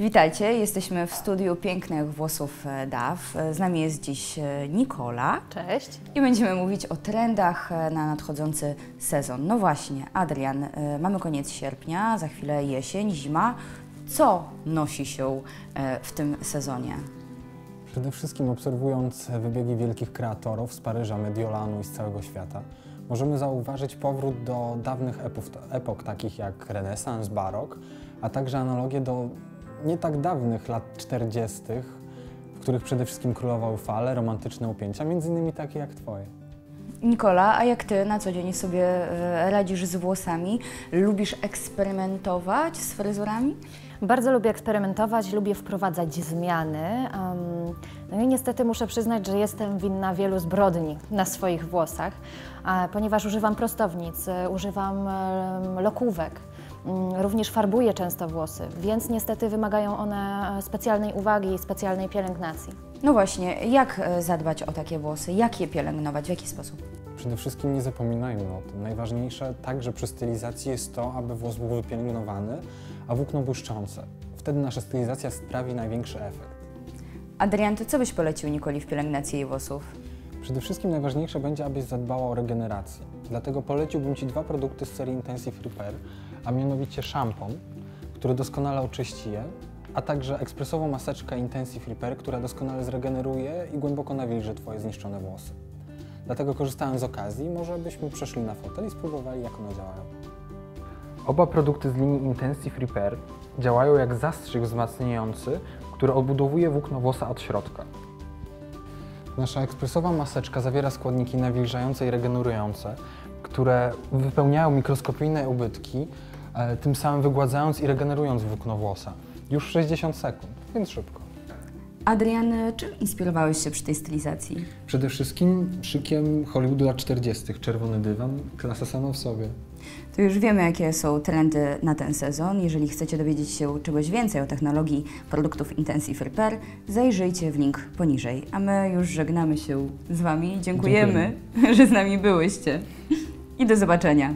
Witajcie, jesteśmy w studiu pięknych włosów e, DAW. Z nami jest dziś e, Nikola Cześć. i będziemy mówić o trendach e, na nadchodzący sezon. No właśnie, Adrian, e, mamy koniec sierpnia, za chwilę jesień, zima. Co nosi się e, w tym sezonie? Przede wszystkim obserwując wybiegi wielkich kreatorów z Paryża, Mediolanu i z całego świata, możemy zauważyć powrót do dawnych epów, epok takich jak renesans, barok, a także analogie do nie tak dawnych lat 40., w których przede wszystkim królowały fale, romantyczne upięcia, między innymi takie jak twoje. Nikola, a jak ty na co dzień sobie e, radzisz z włosami? Lubisz eksperymentować z fryzurami? Bardzo lubię eksperymentować, lubię wprowadzać zmiany. em, no i niestety muszę przyznać, że jestem winna wielu zbrodni na swoich włosach, a, ponieważ używam prostownic, e, używam lokówek. Mm, Również farbuję często włosy, więc niestety wymagają one specjalnej uwagi i specjalnej pielęgnacji. No właśnie, jak e, zadbać o takie włosy? Jak je pielęgnować? W jaki sposób? Przede wszystkim nie zapominajmy o tym. Najważniejsze także przy stylizacji jest to, aby włos był wypielęgnowany, a włókno błyszczące. Wtedy nasza stylizacja sprawi największy efekt. Adrian, ty co byś polecił Nikoli w pielęgnacji jej włosów? Przede wszystkim najważniejsze będzie, abyś zadbała o regenerację. Dlatego poleciłbym Ci dwa produkty z serii Intensive Repair, a mianowicie szampon, który doskonale oczyści je, a także ekspresową maseczkę Intensive Repair, która doskonale zregeneruje i głęboko nawilży Twoje zniszczone włosy. Dlatego korzystając z okazji, może byśmy przeszli na fotel i spróbowali, jak one działają. Oba produkty z linii Intensive Repair działają jak zastrzyk wzmacniający, który odbudowuje włókno włosa od środka. Nasza ekspresowa maseczka zawiera składniki nawilżające i regenerujące, które wypełniają mikroskopijne ubytki, e, tym samym wygładzając i regenerując włókno włosa. Już 60 sekund, więc szybko. Adrian, czym inspirowałeś się przy tej stylizacji? Przede wszystkim szykiem Hollywoodu lat 40. Czerwony dywan, klasa sama w sobie. To już wiemy, jakie są trendy na ten sezon. Jeżeli chcecie dowiedzieć się czegoś więcej o technologii produktów Intensive Repair, zajrzyjcie w link poniżej. A my już żegnamy się z Wami. Dziękujemy, że z nami byłyście. I do zobaczenia.